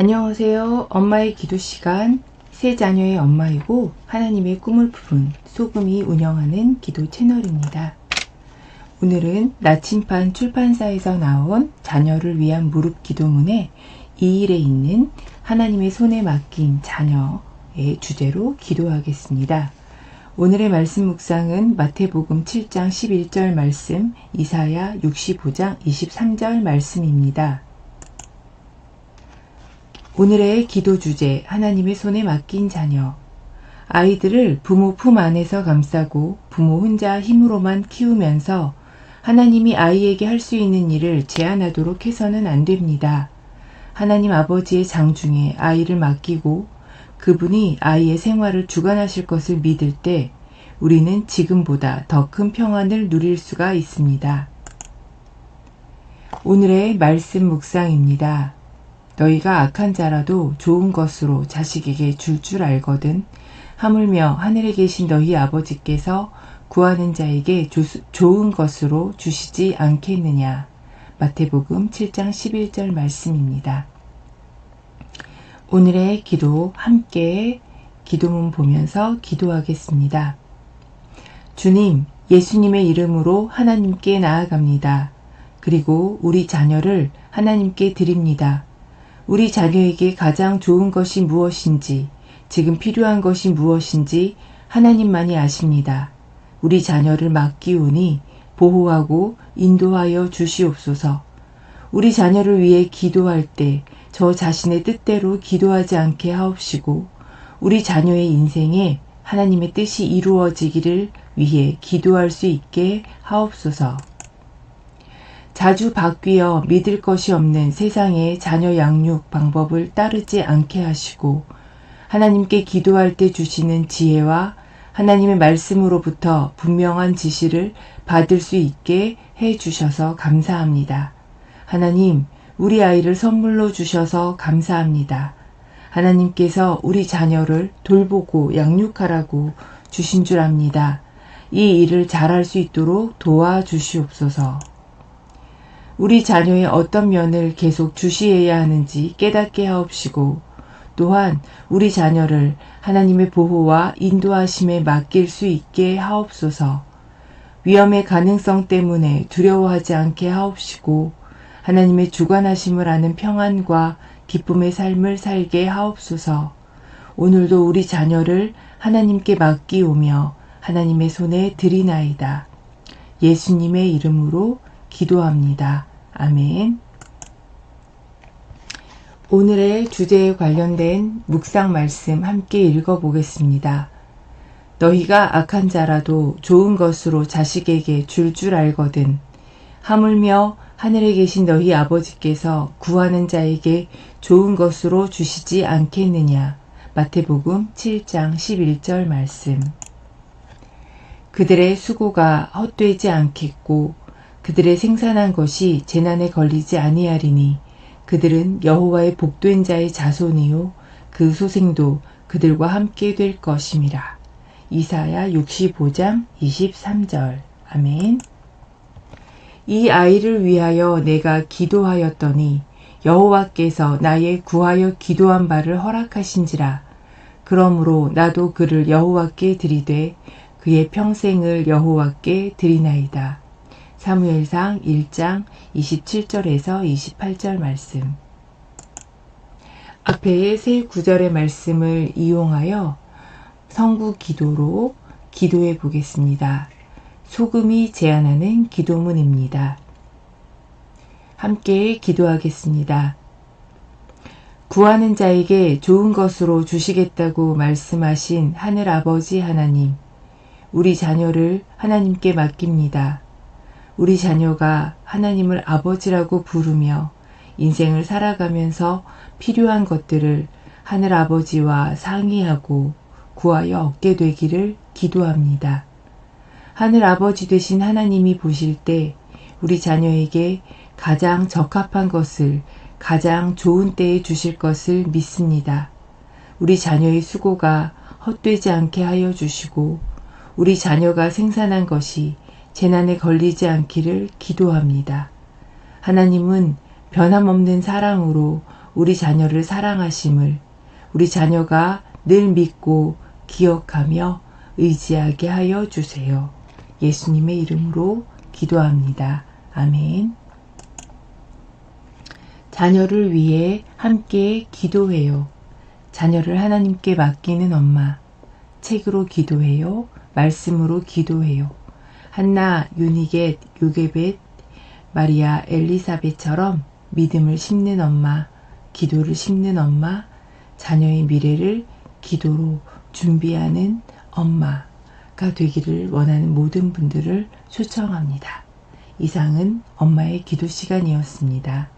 안녕하세요. 엄마의 기도 시간. 세 자녀의 엄마이고 하나님의 꿈을 품은 소금이 운영하는 기도 채널입니다. 오늘은 나침반 출판사에서 나온 자녀를 위한 무릎 기도문에 이 일에 있는 하나님의 손에 맡긴 자녀의 주제로 기도하겠습니다. 오늘의 말씀 묵상은 마태복음 7장 11절 말씀, 이사야 65장 23절 말씀입니다. 오늘의 기도 주제, 하나님의 손에 맡긴 자녀. 아이들을 부모 품 안에서 감싸고 부모 혼자 힘으로만 키우면서 하나님이 아이에게 할 수 있는 일을 제한하도록 해서는 안 됩니다. 하나님 아버지의 장중에 아이를 맡기고 그분이 아이의 생활을 주관하실 것을 믿을 때 우리는 지금보다 더 큰 평안을 누릴 수가 있습니다. 오늘의 말씀 묵상입니다. 너희가 악한 자라도 좋은 것으로 자식에게 줄줄 알거든. 하물며 하늘에 계신 너희 아버지께서 구하는 자에게 조, 좋은 것으로 주시지 않겠느냐. 마태복음 7장 11절 말씀입니다. 오늘의 기도 함께 기도문 보면서 기도하겠습니다. 주님, 예수님의 이름으로 하나님께 나아갑니다. 그리고 우리 자녀를 하나님께 드립니다. 우리 자녀에게 가장 좋은 것이 무엇인지, 지금 필요한 것이 무엇인지 하나님만이 아십니다. 우리 자녀를 맡기오니 보호하고 인도하여 주시옵소서. 우리 자녀를 위해 기도할 때 저 자신의 뜻대로 기도하지 않게 하옵시고, 우리 자녀의 인생에 하나님의 뜻이 이루어지기를 위해 기도할 수 있게 하옵소서. 자주 바뀌어 믿을 것이 없는 세상의 자녀 양육 방법을 따르지 않게 하시고 하나님께 기도할 때 주시는 지혜와 하나님의 말씀으로부터 분명한 지시를 받을 수 있게 해 주셔서 감사합니다. 하나님, 우리 아이를 선물로 주셔서 감사합니다. 하나님께서 우리 자녀를 돌보고 양육하라고 주신 줄 압니다. 이 일을 잘할 수 있도록 도와주시옵소서. 우리 자녀의 어떤 면을 계속 주시해야 하는지 깨닫게 하옵시고 또한 우리 자녀를 하나님의 보호와 인도하심에 맡길 수 있게 하옵소서. 위험의 가능성 때문에 두려워하지 않게 하옵시고 하나님의 주관하심을 아는 평안과 기쁨의 삶을 살게 하옵소서. 오늘도 우리 자녀를 하나님께 맡기오며 하나님의 손에 드리나이다. 예수님의 이름으로 기도합니다. 아멘. 오늘의 주제에 관련된 묵상 말씀 함께 읽어보겠습니다. 너희가 악한 자라도 좋은 것으로 자식에게 줄줄 알거든. 하물며 하늘에 계신 너희 아버지께서 구하는 자에게 좋은 것으로 주시지 않겠느냐. 마태복음 7장 11절 말씀. 그들의 수고가 헛되지 않겠고 그들의 생산한 것이 재난에 걸리지 아니하리니 그들은 여호와의 복된 자의 자손이요 그 소생도 그들과 함께 될 것임이라. 이사야 65장 23절. 아멘. 이 아이를 위하여 내가 기도하였더니 여호와께서 나의 구하여 기도한 바를 허락하신지라. 그러므로 나도 그를 여호와께 드리되 그의 평생을 여호와께 드리나이다. 사무엘상 1장 27절에서 28절 말씀. 앞에의 세 구절의 말씀을 이용하여 성구 기도로 기도해 보겠습니다. 소금이 제안하는 기도문입니다. 함께 기도하겠습니다. 구하는 자에게 좋은 것으로 주시겠다고 말씀하신 하늘 아버지 하나님, 우리 자녀를 하나님께 맡깁니다. 우리 자녀가 하나님을 아버지라고 부르며 인생을 살아가면서 필요한 것들을 하늘 아버지와 상의하고 구하여 얻게 되기를 기도합니다. 하늘 아버지 되신 하나님이 보실 때 우리 자녀에게 가장 적합한 것을 가장 좋은 때에 주실 것을 믿습니다. 우리 자녀의 수고가 헛되지 않게 하여 주시고 우리 자녀가 생산한 것이 재난에 걸리지 않기를 기도합니다. 하나님은 변함없는 사랑으로 우리 자녀를 사랑하심을 우리 자녀가 늘 믿고 기억하며 의지하게 하여 주세요. 예수님의 이름으로 기도합니다. 아멘. 자녀를 위해 함께 기도해요. 자녀를 하나님께 맡기는 엄마. 책으로 기도해요. 말씀으로 기도해요. 한나, 유니겟, 요게벳, 마리아, 엘리사벳처럼 믿음을 심는 엄마, 기도를 심는 엄마, 자녀의 미래를 기도로 준비하는 엄마가 되기를 원하는 모든 분들을 초청합니다. 이상은 엄마의 기도 시간이었습니다.